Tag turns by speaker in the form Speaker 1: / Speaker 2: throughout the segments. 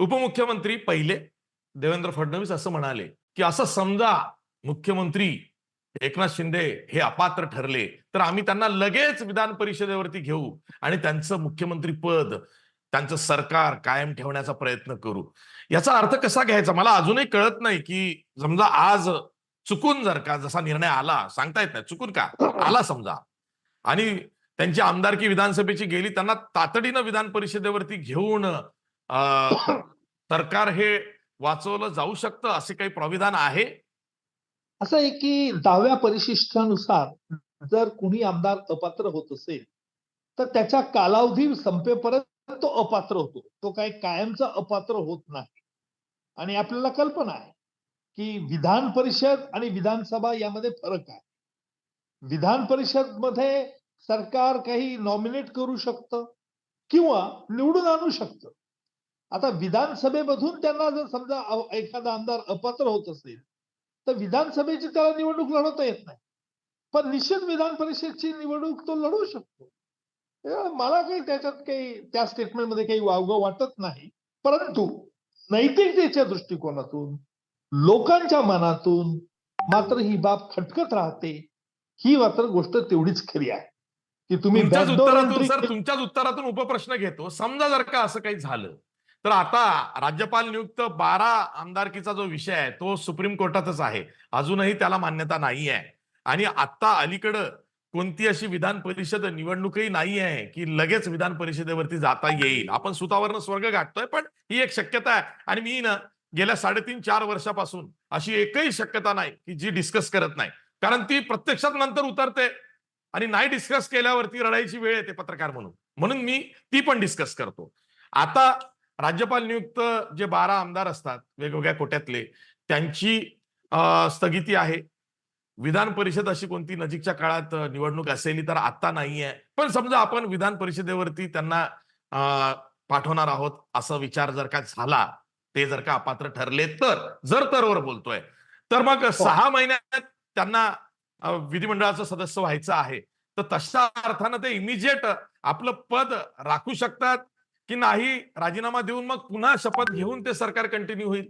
Speaker 1: उपमुख्यमंत्री पहिले देवेंद्र फडणवीस असं म्हणाले की असं समजा मुख्यमंत्री एकनाथ शिंदे हे अपात्र ठरले तर आम्ही त्यांना लगेच विधान परिषदेवरती घेऊ आणि त्यांचं मुख्यमंत्री पद त्यांचं सरकार कायम ठेवण्याचा प्रयत्न करू. याचा अर्थ कसा घ्यायचा? मला अजूनही कळत नाही की समजा आज चुकून जर का जसा निर्णय आला सांगता येत नाही. चुकून का? आला समजा. आणि त्यांची आमदारकी विधानसभेची गेली त्यांना तातडीनं विधान परिषदेवरती घेऊन सरकार हे वाचवलं जाऊ शकतं असे काही प्राविधान आहे?
Speaker 2: असं आहे की दहाव्या परिशिष्टानुसार जर कुणी आमदार अपात्र होत असेल तर त्याच्या कालावधी संपेपर्यंत तो अपात्र होतो. तो काही कायमचा अपात्र होत नाही. आणि आपल्याला कल्पना आहे की विधान परिषद आणि विधानसभा यामध्ये फरक आहे. विधान परिषदमध्ये सरकार काही नॉमिनेट करू शकतं किंवा निवडून आणू शकतं. आता विधानसभेमधून त्यांना जर समजा एखादा आमदार अपात्र होत असेल तर विधानसभेची त्याला निवडणूक लढवता येत नाही. पण निश्चित विधान परिषदची निवडणूक तो लढवू शकतो. मला काही त्याच्यात काही त्या स्टेटमेंटमध्ये काही वावगं वाटत नाही. परंतु नैतिकतेच्या दृष्टिकोनातून लोकांच्या मनातून मात्र ही बाब खटकत राहते. ही मात्र गोष्ट तेवढीच खरी आहे. की तुम्ही
Speaker 1: तुमच्याच उत्तरातून उपप्रश्न घेतो. समजा जर का असं काही झालं तर आता राज्यपाल नियुक्त बारा आमदारकीचा जो विषय आहे तो सुप्रीम कोर्टातच आहे. अजूनही त्याला मान्यता नाही आहे आणि आता अलीकडं कोणती अशी विधान परिषद निवडणूकही नाही आहे की लगेच विधान परिषदेवरती जाता येईल. आपण सुतावरनं स्वर्ग गाठतोय पण ही एक शक्यता आहे. आणि मी ना गेल्या साडेतीन चार वर्षापासून अशी एकही शक्यता नाही की जी डिस्कस करत नाही. कारण ती प्रत्यक्षात नंतर उतरते आणि नाही डिस्कस केल्यावरती रडायची वेळ येते पत्रकार म्हणून. म्हणून मी ती पण डिस्कस करतो. आता राज्यपाल नियुक्त जे बारा आमदार असतात वेगवेगळ्या कोट्यातले त्यांची स्थगिती आहे. विधान परिषद अशी कोणती नजीकच्या काळात निवडणूक असेल तर आता नाहीये. पण समजा आपण विधान परिषदेवरती त्यांना पाठवणार आहोत असा विचार जर का झाला ते जर का अपात्र ठरले तर जर तरवर बोलतोय तर मग सहा महिन्यात त्यांना विधिमंडळाचं सदस्य व्हायचं आहे. तर तशा अर्थानं ते इमिजिएट आपलं पद राखू शकतात. की नाही राजीनामा देऊन मग पुन्हा शपथ घेऊन ते सरकार कंटिन्यू होईल?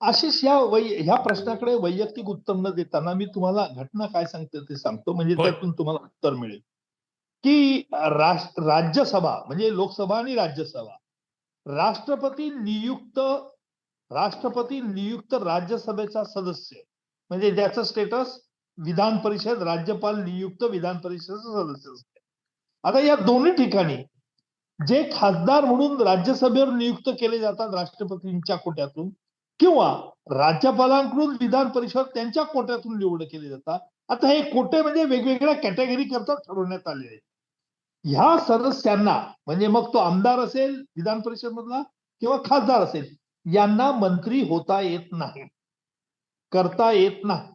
Speaker 2: आशिष या वै ह्या प्रश्नाकडे वैयक्तिक उत्तर न देताना मी तुम्हाला घटना काय सांगते ते सांगतो म्हणजे. त्यातून तुम्हाला उत्तर मिळेल. की राज्यसभा म्हणजे लोकसभा आणि राज्यसभा राष्ट्रपती नियुक्त राष्ट्रपती नियुक्त राज्यसभेचा सदस्य म्हणजे ज्याचं स्टेटस विधान परिषद राज्यपाल नियुक्त विधान परिषदेचा सदस्य असते. आता या दोन्ही ठिकाणी जे खासदार म्हणून राज्यसभेवर नियुक्त केले जातात राष्ट्रपतींच्या कोट्यातून किंवा राज्यपालांकडून विधान परिषद त्यांच्या कोट्यातून निवड केली जातात आता हे कोटे म्हणजे वेगवेगळ्या कॅटेगरी करता ठरवण्यात आले आहेत. ह्या सदस्यांना म्हणजे मग तो आमदार असेल विधान परिषद मधला किंवा खासदार असेल यांना मंत्री होता येत नाही करता येत नाही.